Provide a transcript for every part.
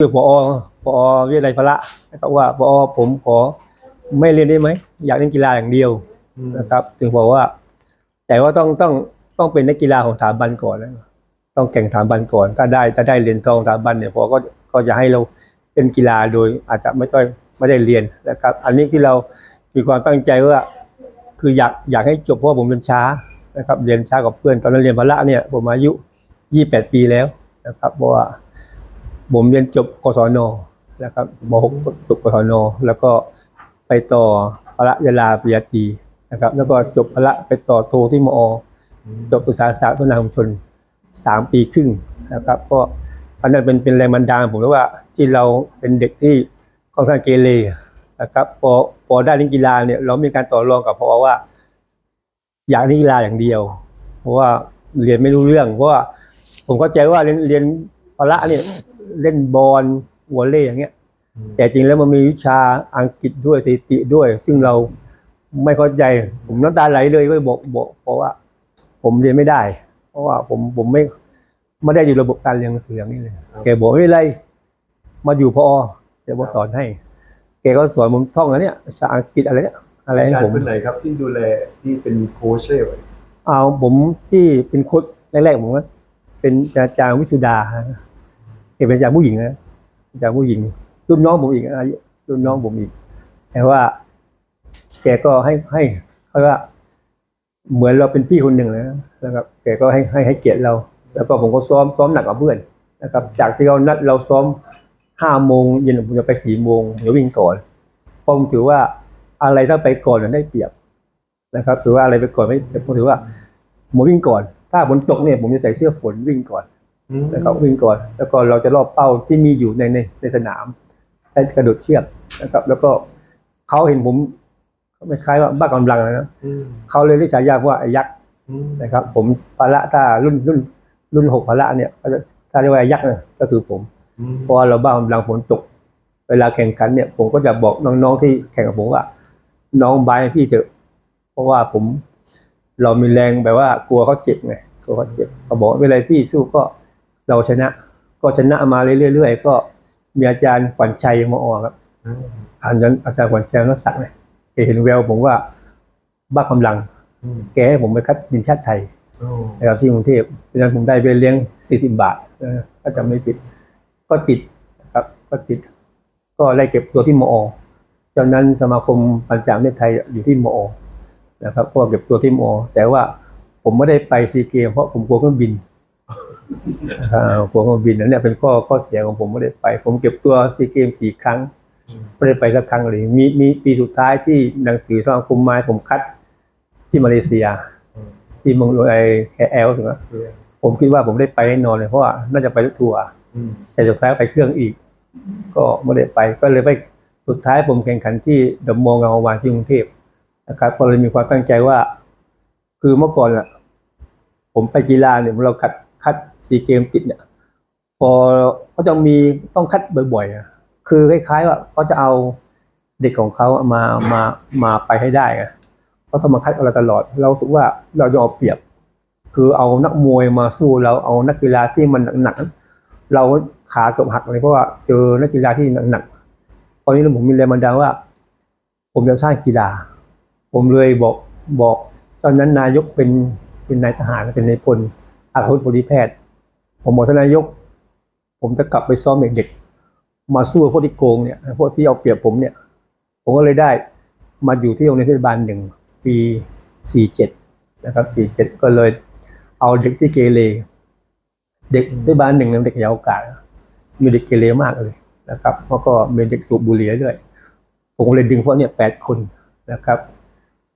คือพอพอวิทยาลัยพละนะครับว่าพอผมขอไม่เรียนได้ไหมอยากเล่นกีฬาอย่างเดียวนะครับ ถึงบอกว่า แต่ว่าต้องต้องต้องเป็นนักกีฬาของสถาบันก่อนนะต้องแข่งสถาบันก่อน ถ้าได้ถ้าได้เหรียญทองสถาบันเนี่ยพอก็ก็จะให้เราเล่นกีฬาโดยอาจจะไม่ต้องไม่ได้เรียนนะครับ อันนี้ที่เรามีความตั้งใจว่า คืออยากอยากให้จบเพราะว่าผมเรียนช้านะครับ เรียนช้ากว่าเพื่อนตอนนั้นเรียนพละเนี่ยผมอายุยี่แปดปีแล้วนะครับเพราะว่า ผมเรียนจบกศนนะครับม .6 จบกศนแล้วก็ไปต่อพระยาลาปริญญาตรีนะครับ แล้วก็จบพระไปต่อโทที่มอ จบอุตสาหศาสตร์พัฒนาชุมชนสามปีครึ่งนะครับ ก็อันนั้นเป็นเป็นแรงบันดาลผมว่าที่เราเป็นเด็กที่ค่อนข้างเกเรนะครับพอพอได้เล่นกีฬาเนี่ยเรามีการต่อรองกับพอว่า อยากเล่นกีฬาอย่างเดียว เพราะว่าเรียนไม่รู้เรื่อง เพราะว่าผมเข้าใจว่าเรียนเรียนพละเนี่ย เล่นบอลวอลเลย์อย่างเงี้ย แต่จริงแล้วมันมีวิชาอังกฤษด้วยสถิติด้วย ซึ่งเราไม่เข้าใจ ผมน้ำตาไหลเลยไม่บอกบอกเพราะว่า ผมเรียนไม่ได้ เพราะว่าผมผมไม่ไม่ได้อยู่ระบบการเรียนหนังสืออย่างนี้เลยแกบอกไม่เป็นไรมาอยู่พอเดี๋ยวผมสอนให้ แกก็สอนผมท่องอันเนี้ยภาษาอังกฤษอะไรเนี่ยอะไรอาให้จารผย์มคนไหนครับ ที่ดูแลที่เป็นโค้ชเลยเอาผมที่เป็นโค้ชแรกๆผมก็เป็นอาจารย์วิชุดา ฮะแกเป็นอาจารย์ผู้หญิงนะอาจารย์ผู้หญิง รุ่นน้องผมอีกอายุรุ่นน้องผมอีก แต่ว่า แกก็ให้ให้เขาว่า เหมือนเราเป็นพี่คนหนึ่งนะนะครับ แกก็ให้ให้ให้เกียรติเรา แล้วก็ผมก็ซ้อมซ้อมหนักกว่าเพื่อนนะครับ จากที่เรานัดเราซ้อมห้าโมงเย็นผมจะไปสี่โมงเดี๋ยววิ่งก่อนเพราะผมถือว่าอะไรถ้าไปก่อนมันได้เปรียบนะครับถือว่าอะไรไปก่อนไม่ผมถือว่าผมวิ่งก่อน ถ้าฝนตกเนี่ยผมจะใส่เสื้อฝนวิ่งก่อน นะครับวิ่งก่อน แล้วก็เราจะรอบเป้าที่มีอยู่ในในในสนามให้กระโดดเชือกนะครับ แล้วก็เขาเห็นผมเขาไม่คล้ายว่าบ้ากำลังนะเขาเลยเรียกฉายาว่าไอ้ยักษ์นะครับ ผมพละถ้ารุ่นรุ่นรุ่นหกพละเนี่ยเขาจะถ้าเรียกว่าไอ้ยักษ์เนี่ยก็คือผมเพราะว่าเราบ้ากำลังฝนตก เวลาแข่งขันเนี่ย ผมก็จะบอกน้องๆที่แข่งกับผมว่า น้องบายให้พี่เถอะเพราะว่าผม เรามีแรงแบบว่ากลัวเขาเจ็บไงกลัวเขาเจ็บเขาบอกว่าเวลาพี่สู้ก็ เราชนะ ก็ชนะมาเรื่อยๆก็มีอาจารย์ขวัญชัยมาออกครับอาจารย์อาจารย์ขวัญชัยนักสักเนี่ยเห็นแววผมว่าบ้ากำลัง แกให้ผมไปคัดดินชาติไทยนะครับที่กรุงเทพดังนั้นผมได้ไปเลี้ยง40บบาทนะถ้าจำไม่ผิด ก็ติดครับ ก็ติด ก็ไล่เก็บตัวที่มอจากนั้นสมาคมปัญจางประเทศไทยอยู่ที่มอนะครับ ก็เก็บตัวที่มอแต่ว่าผมไม่ได้ไปซีเกมเพราะผมกลัวเครื่องบิน หัวเครื่องบินนั้นเนี่ยเป็นข้อข้อเสียของผมไม่ได้ไป ผมเก็บตัวซีเกมสี่ครั้งไม่ได้ไปสักครั้งเลยมีมีปีสุดท้ายที่หนังสือสมาคมไม้ผมคัดที่มาเลเซีย ที่เมืองไอแคแอลถึงนะผมคิดว่าผมได้ไปแน่นอนเลยเพราะว่าน่าจะไปรถทัวร์แต่สุดท้ายไปเครื่องอีก ก็ไม่ได้ไปก็เลยไปสุดท้ายผมแข่งขันที่ดอะมอลล์งาวงวานที่กรุงเทพนะครับก็เลยมีความตั้งใจว่า คือเมื่อก่อนอะผมไปกีฬาเนี่ยเราคัด คัดซีเกมติดเนี่ย พอเขาจะมีต้องคัดบ่อยๆอะคือคล้ายๆ ว่าเขาจะเอาเด็กของเขามามามาไปให้ได้ไงเขาต้องมาคัดเราตลอด เรารู้สึกว่าเราจะเอาเปรียบ คือเอานักมวยมาสู้เราเอานักกีฬาที่มันหนักๆเราขาเกือบหักเลยเพราะว่าเจอนักกีฬาที่หนักๆตอนนี้ผมมีแรงบันดาลว่า ผมจะสร้างกีฬา ผมเลยบอกบอกตอนนั้นนายกเป็นเป็นนายทหารเป็นนายพล อาคาบดีแพทย์ ผมบอกท่านนายก ผมจะกลับไปซ้อมเด็กๆมาสู้พวกที่โกงเนี่ยพวกที่เอาเปรียบผมเนี่ย ผมก็เลยได้มาอยู่ที่โรงเรียนเทศบาลหนึ่งปีสี่เจ็ดนะครับสี่เจ็ดก็เลยเอาเด็กที่เกเรเด็กเทศบาลหนึ่งเด็กยาวกาสมีเด็กเกเรมากเลยนะครับแล้วก็มีเด็กสูบบุหรี่ด้วย ผมก็เลยดึงพวกเนี่ยแปดคนนะครับ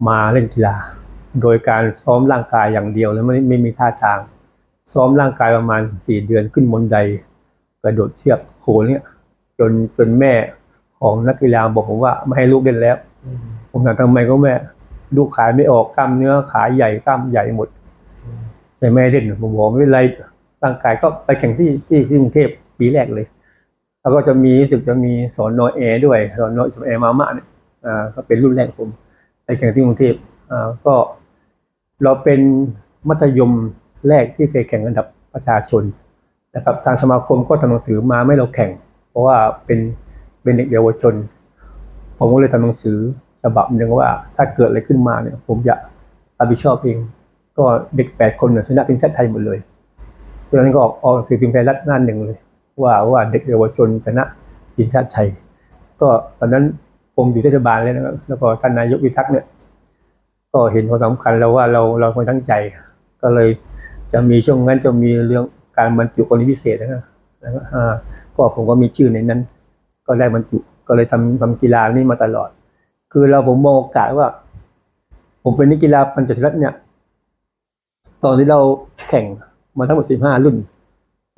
มาเล่นกีฬา โดยการซ้อมร่างกายอย่างเดียวแล้วไม่ไม่มีท่าทาง ซ้อมร่างกายประมาณสี่เดือนขึ้นบนไดกระโดดเชือกโขนเนี่ย จนจนแม่ของนักกีฬาบอกผมว่าไม่ให้ลูกเล่นแล้วผมถามทำไมก็แม่ลูกขายไม่ออกกล้ามเนื้อขาใหญ่กล้ามใหญ่หมด แต่แม่เล่นผมบอกไม่เป็นไรร่างกายก็ไปแข่งที่ที่ที่กรุงเทพปีแรกเลย แล้วก็จะมีรู้สึกจะมีสอนนอแอร์ด้วยสอนนออิสมแอร์มามะเนี่ยอ่าก็เป็นรุ่นแรกผม ไปแข่งที่กรุงเทพอ่าก็เราเป็นมัธยม แรกที่เคยแข่งระดับประชาชนนะครับทางสมาคมก็ทำหนังสือมาไม่เราแข่ง เพราะว่าเป็นเป็นเด็กเยาวชน ผมก็เลยทำหนังสือฉบับหนึ่งว่า ถ้าเกิดอะไรขึ้นมาเนี่ย ผมจะรับผิดชอบเอง ก็เด็กแปดคนเนี่ยชนะทีมชาติไทยหมดเลยฉะนั้นก็ออกออกสื่อพิมพ์ไทยรัฐหน้าหนึ่งเลย ว่าว่าเด็กเยาวชนชนะทีมชาติไทย ก็ตอนนั้นผมอยู่เทศบาลเลยนะครับแล้วก็ท่านนายกวิทักษ์เนี่ย ก็เห็นความสำคัญแล้วว่าเราเราควรตั้งใจก็เลย จะมีช่วงนั้นจะมีเรื่องการบรรจุกรณีพิเศษนะครับแล้วก็ผมก็มีชื่อในนั้น ก็ได้บรรจุก็เลยทำทำกีฬานี่มาตลอด คือเราผมมองโอกาสว่า ผมเป็นนักกีฬาปัญจชลัดเนี่ย ตอนที่เราแข่งมาทั้งหมดสิบห้ารุ่น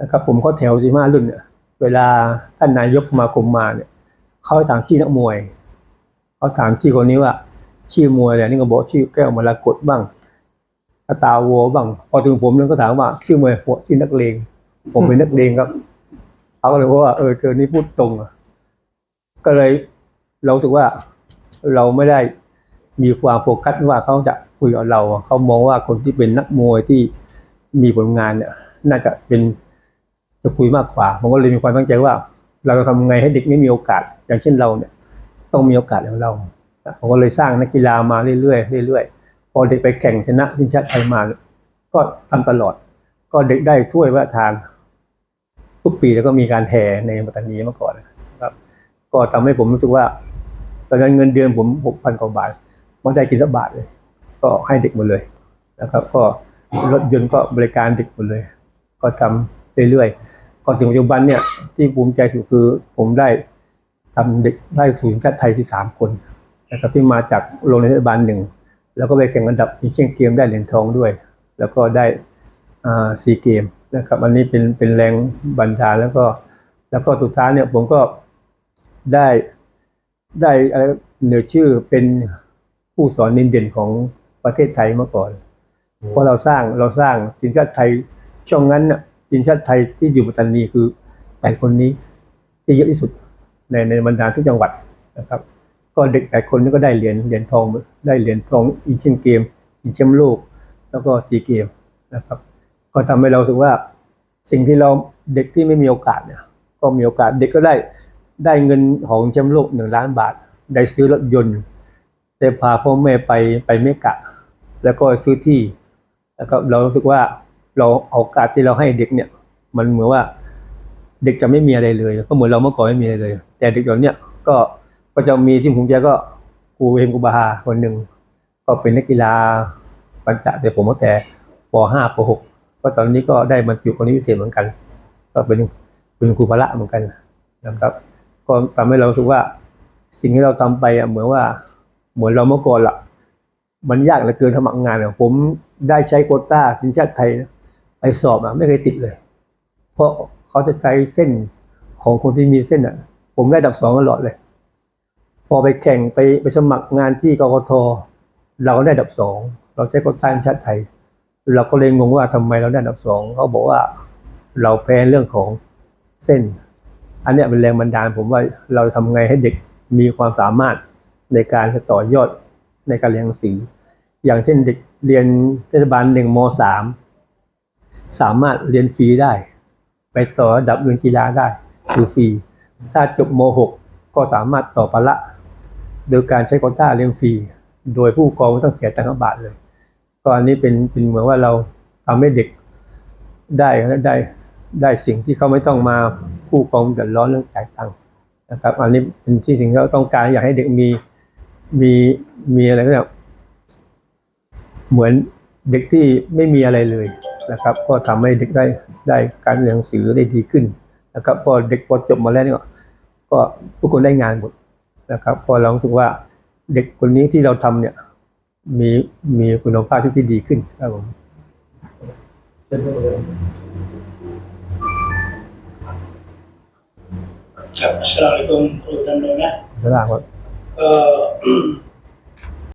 นะครับ ผมก็แถวสิบห้ารุ่นเนี่ย เวลาท่านนายกมาคมมาเนี่ยเขาถามชื่อนักมวยเขาถามชื่อคนนี้ว่าชื่อมวยเนี่ยนี่ก็บอกชื่อแก้วมรกตบ้าง ตาร์โวบ้างพอถึงผมเนี่ยก็ถามว่า ชื่อมวยหัวชื่อนักเลงผมเป็นนักเลงครับเขาก็เลยบอกว่าเออเธอนี่พูดตรงอะก็เลยเราสึกว่าเราไม่ได้มีความโฟกัสว่าเขาจะคุยกับเราเขามองว่าคนที่เป็นนักมวยที่มีผลงานเนี่ย น่าจะเป็นจะคุยมากกว่าผมก็เลยมีความตั้งใจว่า เราจะทำไงให้เด็กไม่มีโอกาส อย่างเช่นเราเนี่ย ต้องมีโอกาสของเราผมก็เลยสร้างนักกีฬามาเรื่อยๆเรื่อย พอเด็กไปแข่งชนะทีมชาติไทยมา ก็ทำตลอด ก็เด็กได้ถ้วยพระราทานทุกปีแล้วก็มีการแห่ในปัตตานีมาก่อนนะครับ ก็ทำให้ผมรู้สึกว่า ตอนนั้นเงินเดือนผมหกพันกว่าบาทไม่ได้กินสักบาทเลย ก็ให้เด็กหมดเลยนะครับ ก็รถยนต์ก็บริการเด็กหมดเลย ก็ทำเรื่อยๆก็ถึงปัจจุบันเนี่ยที่ภูมิใจสุดคือผมได้ทำเด็กได้สู่ทีมชาติไทยที่สามคนนะครับที่มาจากโรงเรียนบาลหนึ่ง แล้วก็ไปแข่งอันดับเอเชียนเกมได้เหรียญทองด้วย แล้วก็ได้ซีเกมนะครับอันนี้เป็นเป็นแรงบันดาลแล้วก็ แล้วก็สุดท้ายเนี่ยผมก็ได้ได้อะไรเหนือชื่อเป็นผู้สอนนินเด่นของประเทศไทยมาก่อน เพราะเราสร้างเราสร้างทีมชาติไทยช่วงนั้นน่ะทีมชาติไทยที่อยู่ปัตตานีคือแปดคนนี้ที่เยอะที่สุดในในบรรดาทุกจังหวัดนะครับ ก็เด็กแปดคนนี้ก็ได้เหรียญเหรียญทองได้เหรียญทองอีเชียนเกม อีแชมป์โลก แล้วก็ซีเกมนะครับ ก็ทำให้เราสึกว่าสิ่งที่เราเด็กที่ไม่มีโอกาสเนี่ย ก็มีโอกาสเด็กก็ได้ได้เงินของแชมป์โลกหนึ่งล้านบาท ได้ซื้อรถยนต์ได้พาพ่อแม่ไปไปเมกะ แล้วก็ซื้อที่ แล้วก็เรารู้สึกว่าเราโอกาสที่เราให้เด็กเนี่ย มันเหมือนว่าเด็กจะไม่มีอะไรเลย ก็เหมือนเราเมื่อก่อนไม่มีอะไรเลย แต่เด็กตอนเนี้ยก็ ก็จะมีที่ผมใจก็ครูเอ็มกูบาฮาคนหนึ่งก็เป็นนักกีฬาปัญจแต่ผมตั้งแต่ป .5 ป .6 ก็ตอนนี้ก็ได้บรรจุคนนี้พิเศษเหมือนกัน ก็เป็นเป็นครูพละเหมือนกันนะครับ ก็ทำให้เราสึกว่าสิ่งที่เราทำไปอะเหมือนว่าเหมือนเราเมื่อก่อนละมันยากเหลือเกินสมัครงานอะผมได้ใช้โคต้าทีมชาติไทยไปสอบอะไม่เคยติดเลย เพราะเขาจะใช้เส้นของคนที่มีเส้นอะ ผมได้ดับสองตลอดเลย พอไปแข่งไปไปสมัครงานที่กกทเราก็ได้ดับสองเราใช้โควต้ามชาติไทย เราก็เลยงงว่าทำไมเราได้ดับสองเขาบอกว่าเราแพ้เรื่องของเส้น อันนี้เป็นแรงบันดาลผมว่าเราทำไงให้เด็กมีความสามารถในการจะต่อยอดในการเรียนหนังสืออย่างเช่นเด็กเรียนเทศบาลหนึ่งมสามสามารถเรียนฟรีได้ ไปต่อดับเรียนกีฬาได้คือฟรีถ้าจบมหกก็สามารถต่อประละ โดยการใช้โควต้าเรียนฟรี โดยผู้ปกครองไม่ต้องเสียตังค์บาทเลย ก็อันนี้เป็นเป็นเหมือนว่าเราทำให้เด็กได้ได้ได้สิ่งที่เขาไม่ต้องมาผู้ปกครองเดือดร้อนเรื่องจ่ายตังค์นะครับ อันนี้เป็นที่สิ่งที่เราต้องการอยากให้เด็กมีมีมีอะไรก็แบบเหมือนเด็กที่ไม่มีอะไรเลยนะครับ ก็ทำให้เด็กได้ได้การเรียนหนังสือได้ดีขึ้นนะครับพอเด็กพอจบมาแล้วเนี่ยก็ทุกคนได้งานหมด นะครับพอเรารู้สึกว่าเด็กคนนี้ที่เราทำเนี่ย มีมีคุณภาพที่ที่ดีขึ้นครับผมครับอัสสลามุอะลัยกุมครูดำรงนะแล้วก็เอ่อ